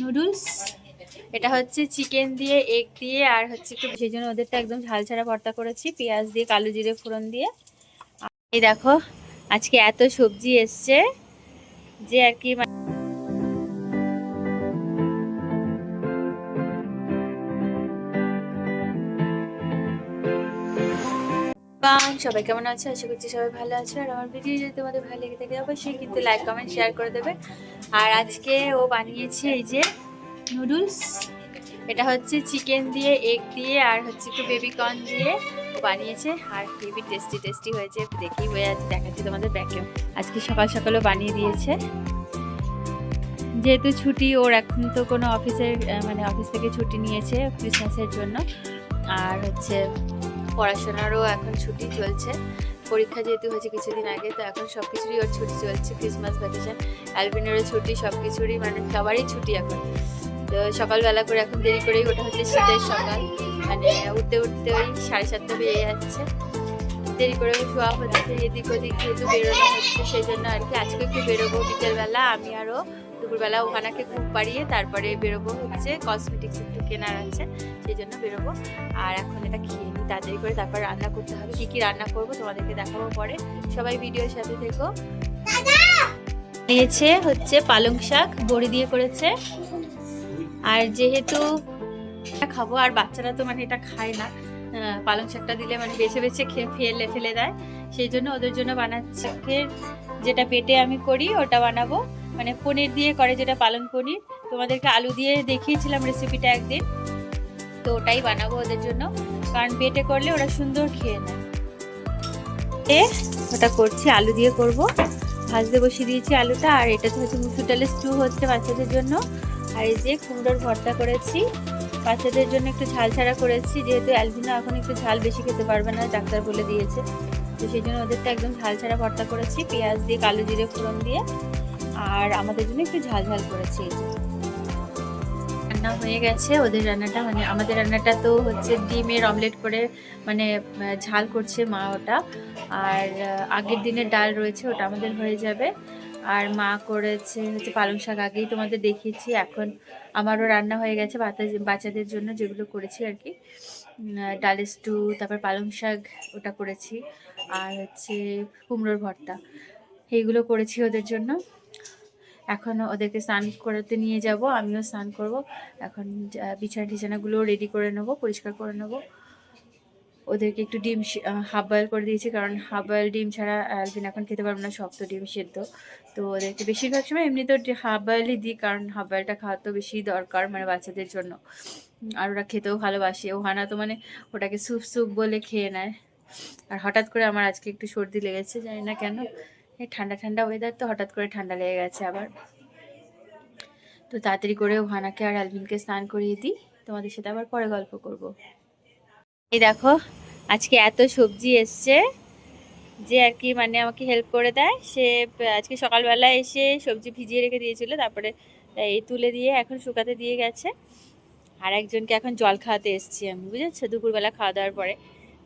Noodles. এটা হচ্ছে chicken দিয়ে, এগ দিয়ে, আর হচ্ছে একটু সেই জন্য ওদেরটা একদম ঝাল ছাড়া ভর্তা করেছি। পেঁয়াজ দিয়ে, কালো জিরে ফোড়ন দিয়ে। এই দেখো, আজকে এত সবজি এসছে যে আর কি বাং, সবাই কেমন আছে? আশা করছি সবাই ভালো আছে। আর আমার ভিডিও যদি তোমাদের ভালো লেগে থাকে অবশ্যই কিন্তু লাইক কমেন্ট শেয়ার করে দেবে। আর আজকে ও বানিয়েছে এই যে নুডলস এটা হচ্ছে চিকেন দিয়ে এগ দিয়ে আর হচ্ছে একটু বেবি কর্ন দিয়ে বানিয়েছে। আর হেভি টেস্টি টেস্টি হয়েছে। দেখেই হয়ে আছে দেখাচ্ছি তোমাদের ব্যাকে আজকে সকাল সকালও বানিয়ে দিয়েছে। যেহেতু ছুটি ওর এখন তো কোনো অফিসের মানে অফিস থেকে ছুটি নিয়েছে ক্রিসমাসের জন্য। আর হচ্ছে পড়াশোনারও এখন ছুটি চলছে। পরীক্ষা যেহেতু হয়েছে কিছুদিন আগে, তো এখন সব কিছুরই ওর ছুটি চলছে ক্রিসমাস ভ্যাকেশন অ্যালবিনেরও ছুটি সব কিছুরই মানে সবারই ছুটি এখন। তো সকালবেলা করে এখন দেরি করেই ওটা হচ্ছে, শীতের সকাল। মানে উঠতে উঠতে ওই সাড়ে সাতটা বেজে যাচ্ছে। দেরি করে শোয়া হচ্ছে, এদিক ওদিক যেহেতু বেরোনো হচ্ছে, সেই জন্য আর কি আজকে একটু বেরোবো বিকেলবেলা, আমি আরও দুপুরবেলা ওখানাকে ঘুম পাড়িয়ে তারপরে বেরোবো হচ্ছে কসমেটিক্স একটু কেনার আছে, সেই জন্য বেরোবো। আর এখন এটা খেয়ে নিই তাড়াতাড়ি করে, তারপর রান্না করতে হবে। কী কী রান্না করব তোমাদেরকে দেখাবো পরে। সবাই ভিডিওর সাথে থেকো। নিয়েছে হচ্ছে পালং শাক, বড়ি দিয়ে করেছে। আর যেহেতু খাব, আর বাচ্চারা তো মানে এটা খায় না পালং শাকটা দিলে মানে বেছে বেছে খেয়ে ফেলে ফেলে দেয়। সেই জন্য ওদের জন্য বানাচ্ছে। যেটা পেটে আমি করি, ওটা বানাবো। মানে পনির দিয়ে করে যেটা পালং পনির। তোমাদেরকে আলু দিয়ে দেখিয়েছিলাম রেসিপিটা একদিন। তো ওটাই বানাবো ওদের জন্য। কারণ বেটে করলে ওরা সুন্দর খেয়ে নেয়। ওটা করছি, আলু দিয়ে করব। ভাজতে বসিয়ে দিয়েছি আলুটা। আর এটা তো হচ্ছে মুসুর ডালের স্টু হচ্ছে বাচ্চাদের জন্য। আর এই যে কুমড়োর ভর্তা করেছি। বাচ্চাদের জন্য একটু ঝাল ছাড়া করেছি। যেহেতু অ্যালভিনা এখন একটু ঝাল বেশি খেতে পারবে না, ডাক্তার বলে দিয়েছে। তো সেই জন্য ওদেরটা একদম ঝাল ছাড়া ভর্তা করেছি। পেঁয়াজ দিয়ে, কালো জিরে, ফোড়ন দিয়ে। আর আমাদের জন্য একটু ঝাল ঝাল করেছি রান্না হয়ে গেছে, ওদের রান্নাটা মানে আমাদের রান্নাটা তো হচ্ছে ডিমের অমলেট করে মানে ঝাল করছে মা ওটা। আর আগের দিনের ডাল রয়েছে, ওটা আমাদের হয়ে যাবে। আর মা করেছে হচ্ছে পালং শাক, আগেই তোমাদের দেখিয়েছি, এখন আমারও রান্না হয়ে গেছে বাচ্চা- বাচ্চাদের জন্য যেগুলো করেছি আর কি। ডালের স্টু তারপর পালং শাক ওটা করেছি। আর হচ্ছে কুমড়োর ভর্তা। এইগুলো করেছি ওদের জন্য। এখন ওদেরকে স্নান করাতে নিয়ে যাব, আমিও স্নান করব। এখন বিছানা টিছানাগুলো রেডি করে নেব, পরিষ্কার করে নেব। ওদেরকে একটু ডিম হাফ বয়েল করে দিয়েছি, কারণ হাফ বয়েল ডিম ছাড়া অ্যালভিন এখন খেতে পারব না, শক্ত ডিম সেদ্ধ। তো ওদেরকে বেশিরভাগ সময় এমনি তো হাফ বয়েলই দিই, কারণ হাফ বয়েলটা খাওয়া তো বেশি দরকার মানে বাচ্চাদের জন্য। আর ওরা খেতেও ভালোবাসে, ওহানা তো মানে ওটাকে স্যুপ স্যুপ বলে খেয়ে নেয়। আর হঠাৎ করে আমার আজকে একটু সর্দি লেগেছে, জানি না কেন। এই ঠান্ডা ঠান্ডা ওয়েদার তো হঠাৎ করে ঠান্ডা লেগে গেছে আবার। তো তাড়াতাড়ি করে ওহানাকে আর অ্যালভিনকে স্নান করিয়ে দিই, তোমাদের সাথে আবার পরে গল্প করব। এই দেখো, আজকে এত সবজি এসছে যে আর কি মানে আমাকে হেল্প করে দেয়। সে, আজকে সকালবেলা এসে সবজি ভিজিয়ে রেখে দিয়েছিল, তারপরে এই তুলে দিয়ে এখন শুকাতে দিয়ে গেছে। আর একজনকে এখন জল খাওয়াতে এসছি আমি, বুঝেছ? দুপুরবেলা খাওয়া দাওয়ার পরে।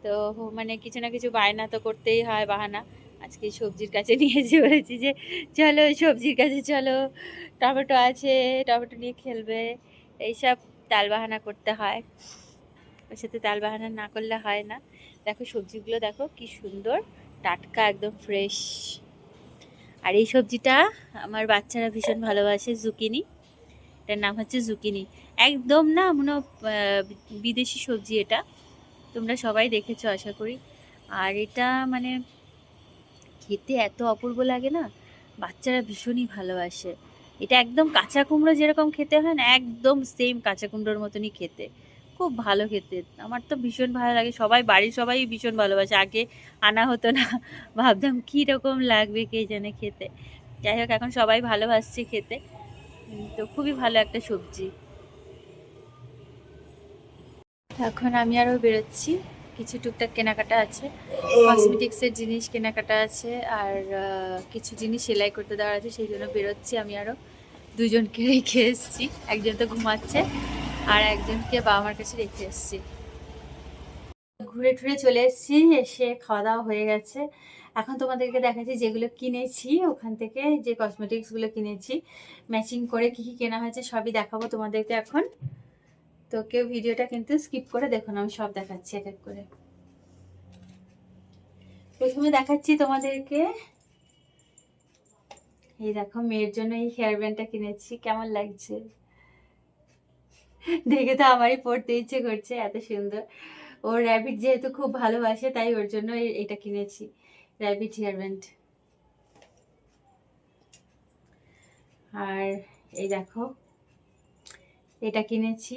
তো মানে কিছু না কিছু বায়না তো করতেই হয়, বাহানা। আজকে সবজির কাছে নিয়ে এসে বলেছি যে, চলো সবজির কাছে চলো। টমেটো আছে, টমেটো নিয়ে খেলবে। এইসব তাল বাহানা করতে হয়। ওর সাথে তাল বাহানা না করলে হয় না। দেখো সবজিগুলো দেখো কি সুন্দর, টাটকা একদম ফ্রেশ আর এই সবজিটা আমার বাচ্চারা ভীষণ ভালোবাসে, জুকিনি। এটার নাম হচ্ছে জুকিনি। একদম না মনে বিদেশি সবজি এটা। তোমরা সবাই দেখেছ আশা করি। আর এটা মানে খেতে এত অপূর্ব লাগে না? বাচ্চারা ভীষণই ভালোবাসে। এটা একদম কাঁচা কুমড়ো যেরকম খেতে হয় না, একদম সেম কাঁচা কুমড়োর মতনই খেতে। খুব ভালো খেতে। আমার তো ভীষণ ভালো লাগে। সবাই, বাড়ির সবাই ভীষণ ভালোবাসে। আগে আনা হতো না। ভাবতাম কীরকম লাগবে কে জানে খেতে। যাই হোক, এখন সবাই ভালোবাসছে খেতে। তো খুবই ভালো একটা সবজি। এখন আমি আরও বেরোচ্ছি। কিছু টুকটাক কেনাকাটা আছে কসমেটিক্সের জিনিস কেনাকাটা আছে, আর কিছু জিনিস সেলাই করতে দেওয়ার আছে, সেই জন্য বেরোচ্ছি আমি আরও দুজনকে রেখে এসেছি, একজন তো ঘুমাচ্ছে, আর একজনকে বাবা মার কাছে রেখে এসেছি। ঘুরে টুরে চলে এসেছি, এসে খাওয়া দাওয়া হয়ে গেছে। এখন তোমাদেরকে দেখাচ্ছি যেগুলো কিনেছি, ওখান থেকে যে কসমেটিক্সগুলো কিনেছি ম্যাচিং করে কী কী কেনা হয়েছে, সবই দেখাবো তোমাদেরকে এখন। তো কেউ ভিডিওটা কিন্তু স্কিপ করে দেখো না, আমি সব দেখাচ্ছি এক এক করে। প্রথমে দেখাচ্ছি তোমাদেরকে। এই দেখো, মেয়ের জন্য এই হেয়ার ব্যান্ডটা কিনেছি, কেমন লাগছে? দেখে তো আমারই পড়তে ইচ্ছে করছে, এত সুন্দর। ওর র্যাবিট যেহেতু খুব ভালোবাসে, তাই ওর জন্য এটা কিনেছি র্যাবিট হেয়ার ব্যান্ড আর এই দেখো, এটা কিনেছি।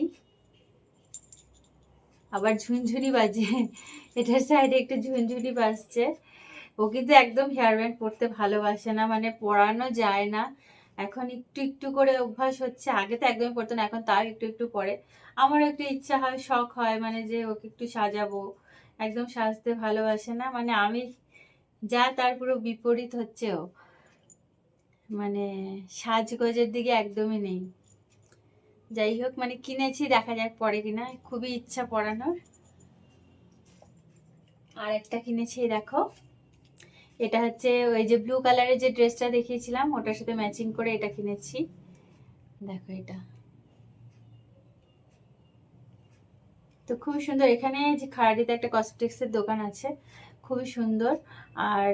আবার ঝুনঝুনি বাজে। এটার সাইডে একটু ঝুনঝুনি বাজছে। ও কিন্তু একদম হেয়ার ব্যান্ড পরতে ভালোবাসে না মানে পরানো যায় না। এখন একটু একটু করে অভ্যাস হচ্ছে। আগে তো একদমই পড়তো না, এখন তাও একটু একটু পরে। আমার একটু ইচ্ছা হয়, শখ হয় মানে যে ওকে একটু সাজাবো। একদম সাজতে ভালোবাসে না মানে আমি যা তার পুরো বিপরীত হচ্ছে ও। মানে সাজগোজের দিকে একদমই নেই। যাই হোক মানে কিনেছি, দেখা যাক পরে কিনা। খুবই ইচ্ছা পরানোর। আর একটা কিনেছি দেখো। এটা হচ্ছে ওই যে ব্লু কালারের যে ড্রেসটা দেখিয়েছিলাম, ওটার সাথে ম্যাচিং করে এটা কিনেছি। দেখো এটা। তো খুবই সুন্দর। এখানে যে খারাডিতে একটা কসমেটিক্সের দোকান আছে, খুবই সুন্দর। আর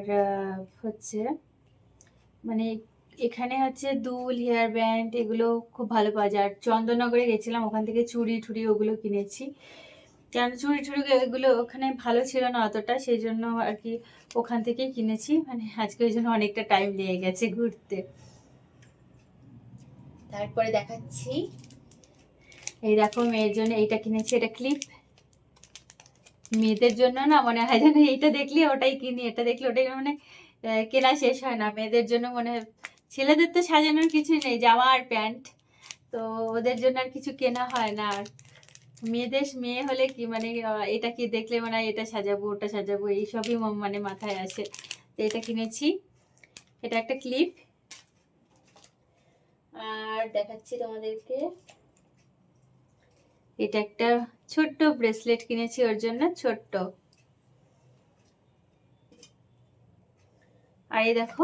হচ্ছে মানে এখানে হচ্ছে দুল, হেয়ার ব্যান্ড এগুলো খুব ভালো পাওয়া যায়। আর চন্দননগরে গেছিলাম, ওখান থেকে চুড়ি টুড়ি ওগুলো কিনেছি। কেন চুড়ি টুড়ি এগুলো ওখানে ভালো ছিল না অতটা, সেই জন্য আর কি ওখান থেকেই কিনেছি। মানে আজকে ওই জন্য অনেকটা টাইম লেগে গেছে ঘুরতে। তারপরে দেখাচ্ছি। এই দেখো মেয়ের জন্য এইটা কিনেছি, এটা ক্লিপ মেয়েদের জন্য না মনে হয় যেন এইটা দেখলে ওটাই কিনি, এটা দেখলে ওটাই মানে কেনা শেষ হয় না। মেয়েদের জন্য মনে হয় ছেলেদের তো সাজানোর কিছুই নেই, জামা আর প্যান্ট। তো ওদের জন্য আর কিছু কেনা হয় না। আর মেয়েদের, মেয়ে হলে কি মানে এটা কি দেখলে মানে এটা সাজাবো, ওটা সাজাবো, এইসবই মানে মাথায় আসে। তো এটা কিনেছি। এটা একটা ক্লিপ। আর দেখাচ্ছি তোমাদেরকে। এটা একটা ছোট্ট ব্রেসলেট কিনেছি ওর জন্য, ছোট্ট। আর এই দেখো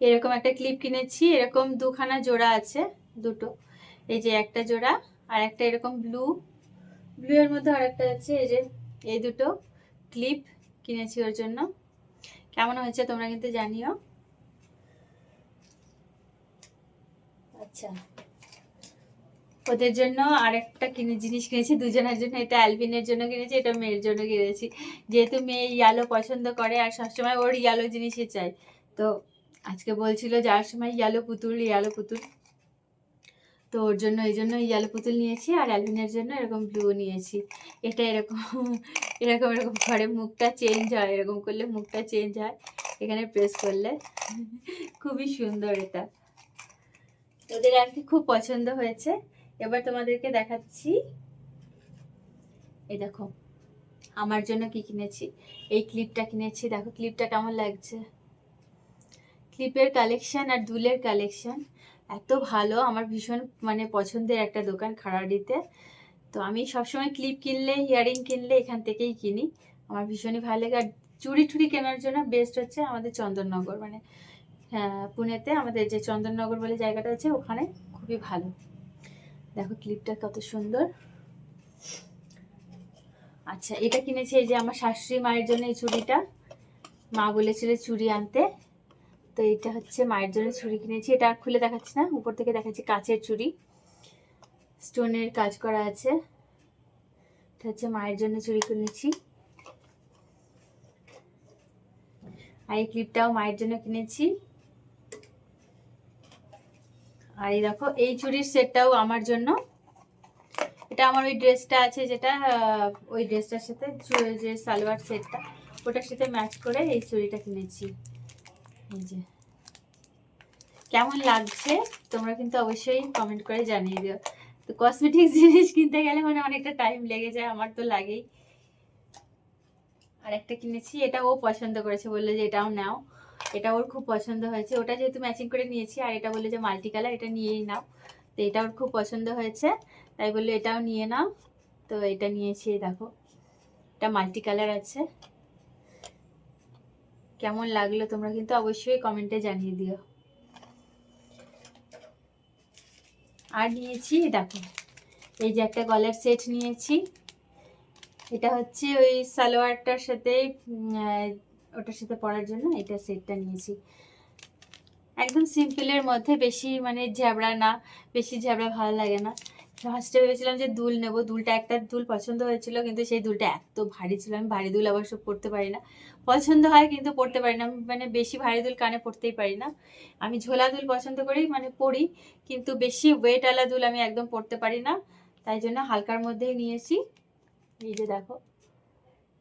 এরকম একটা ক্লিপ কিনেছি, এরকম দুখানা জোড়া আছে, দুটো। এই যে একটা জোড়া আর একটা এরকম ব্লু ব্লু এর মধ্যে আর একটা আছে, এই যে, এই দুটো ক্লিপ কিনেছি ওর জন্য। কেমন হয়েছে তোমরা কিন্তু জানিও। আচ্ছা। ওদের জন্য আরেকটা কিনে, জিনিস কিনেছি, দুজনের জন্য। এটা অ্যালবিনের জন্য কিনেছি, এটা মেয়ের জন্য কিনেছি। যেহেতু মেয়ে ইয়ালো পছন্দ করে আর সবসময় ওর ইয়ালো জিনিসই চাই তো আজকে বলছিল যার সময় ইয়ালো পুতুল ইয়ালো পুতুল। তো ওর জন্য, এই জন্য ইয়ালো পুতুল নিয়েছি আর অ্যালবিনের জন্য এরকম ব্লু নিয়েছি। এটা এরকম এরকম এরকম ঘরে মুখটা চেঞ্জ হয়, এরকম করলে মুখটা চেঞ্জ হয়। এখানে প্রেস করলে। খুবই সুন্দর এটা। ওদের আর কি খুব পছন্দ হয়েছে। এবার তোমাদেরকে দেখাচ্ছি। এই দেখো, আমার জন্য কি কিনেছি? এই ক্লিপটা কিনেছি। দেখো ক্লিপটা কেমন লাগছে? ক্লিপের কালেকশন আর দুলের কালেকশন এত ভালো, আমার ভীষণ মানে পছন্দের একটা দোকান খারাডিতে। তো আমি সবসময় ক্লিপ কিনলে ইয়ারিং কিনলে এখান থেকেই কিনি। আমার ভীষণই ভালো লাগে। আর চুড়ি টুড়ি কেনার জন্য বেস্ট হচ্ছে আমাদের চন্দননগর। মানে পুনেতে আমাদের যে চন্দননগর বলে জায়গাটা আছে, ওখানে খুবই ভালো। দেখো ক্লিপটা কত সুন্দর। আচ্ছা এটা কিনেছি এই যে আমার শাশুড়ি মায়ের জন্য এই চুড়িটা। মা বলেছিল চুড়ি আনতে। তো এটা হচ্ছে মায়ের জন্য চুড়ি কিনেছি। এটা আর খুলে দেখাচ্ছি না, উপর থেকে দেখাচ্ছি কাচের চুড়ি স্টোনের কাজ করা আছে। এটা হচ্ছে মায়ের জন্য চুড়ি কিনেছি। আর এই ক্লিপটাও মায়ের জন্য কিনেছি। আর এই দেখো, এই চুড়ির সেটটাও আমার জন্য। এটা আমার ওই ড্রেসটা আছে যেটা ওই ড্রেসটার সাথে যে সালোয়ার সেটটা, ওটার সাথে ম্যাচ করে এই চুড়িটা কিনেছি। যে। কেমন লাগছে? তোমরা কিন্তু অবশ্যই কমেন্ট করে জানিয়ে দিও। তো কসমেটিক্স জিনিস কিনতে গেলে মানে অনেকটা টাইম লেগে যায়, আমার তো লাগেই। আর একটা কিনেছি, এটা ও পছন্দ করেছে, বলল যে এটাও নাও। এটা ওর খুব পছন্দ হয়েছে। ওটা যেহেতু ম্যাচিং করে নিয়েছি, আর এটা বলল যে মাল্টি কালার এটা নিয়েই নাও। তো এটা ওর খুব পছন্দ হয়েছে, তাই বলল এটাও নিয়ে নাও। তো এটা নিয়েছি দেখো। এটা মাল্টি কালার আছে। কেমন লাগল তোমরা কিন্তু অবশ্যই কমেন্টে জানিয়ে দিও। আর নিয়েছি, দেখো, এই যে একটা গলার সেট নিয়েছি। এটা হচ্ছে ওই সালোয়ারটার সাথে ওটার সাথে পরার জন্য এটা সেটটা নিয়েছি। একদম সিম্পলের মধ্যে বেশি মানে ঝ্যাবড়া না, বেশি ঝ্যাবড়া ভালো লাগে না। ফার্স্টে ভেবেছিলাম যে দুল নেব। দুলটা একটা দুল পছন্দ হয়েছিল, কিন্তু সেই দুলটা এত ভারী ছিল, আমি ভারী দুল সব পরতে পারি না। পছন্দ হয়, কিন্তু পরতে পারি না। মানে বেশি ভারী দুল কানে পরতেই পারি না। আমি ঝোলা দুল পছন্দ করি মানে পরি, কিন্তু বেশি ওয়েটওয়ালা দুল আমি একদম পরতে পারি না। তাই জন্য হালকার মধ্যেই নিয়েছি। এই যে দেখো,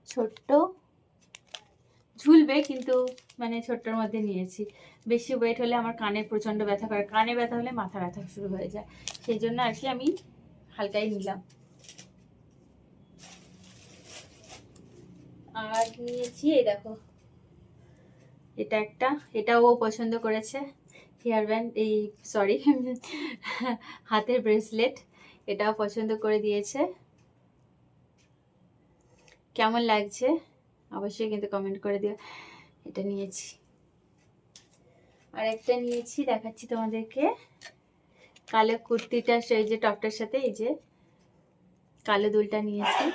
ছোট্ট ঝুলবে কিন্তু মানে ছোট্টর মধ্যে নিয়েছি। বেশি ওয়েট হলে আমার কানে প্রচণ্ড ব্যথা করে। কানে ব্যথা হলে মাথা ব্যথা শুরু হয়ে যায়। সেই জন্য আর কি আমি হালকাই নিলাম। আর নিয়েছি, এই দেখো। এটা একটা। এটাও ও পছন্দ করেছে। হেয়ার ব্যান্ড, এই সরি হাতের ব্রেসলেট এটাও পছন্দ করে দিয়েছে। কেমন লাগছে? অবশ্যই কিন্তু কমেন্ট করে দিও। এটা নিয়েছি। আর একটা নিয়েছি, দেখাচ্ছি তোমাদেরকে। কালো কুর্তিটা, সেই যে টপটার সাথে, এই যে কালো দুলটা নিয়েছি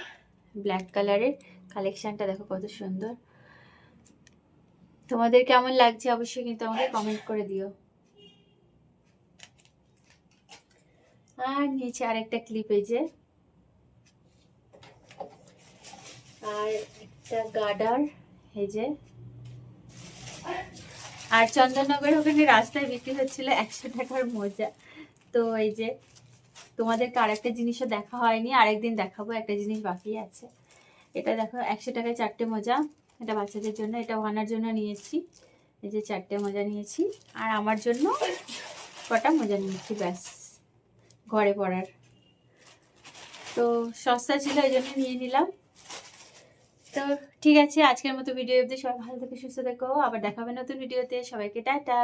ব্ল্যাক কালারের কালেকশানটা দেখো কত সুন্দর। তোমাদের কেমন লাগছে অবশ্যই কিন্তু আমাকে কমেন্ট করে দিও। আর নিয়েছি আরেকটা ক্লিপ এই যে। আর একটা গার্ডার এই যে। আর চন্দননগরের ওখানে রাস্তায় বিক্রি হচ্ছিল একশো টাকার মোজা। তো এই যে তোমাদেরকে আরেকটা জিনিসও দেখা হয়নি, আরেকদিন দেখাবো, একটা জিনিস বাকি আছে। এটা দেখো, একশো টাকায় চারটে মোজা। এটা বাচ্চাদের জন্য, এটা ওয়ানার জন্য নিয়েছি। এই যে চারটে মোজা নিয়েছি। আর আমার জন্য কটা মোজা নিয়েছি, ব্যাস, ঘরে পড়ার তো সস্তা ছিল ওই জন্য নিয়ে নিলাম। তো ঠিক আছে, আজকের মতো ভিডিও অবধি সবাই ভালো থেকে, সুস্থ থেকো, আবার দেখাবে নতুন ভিডিওতে সবাইকে টাটা।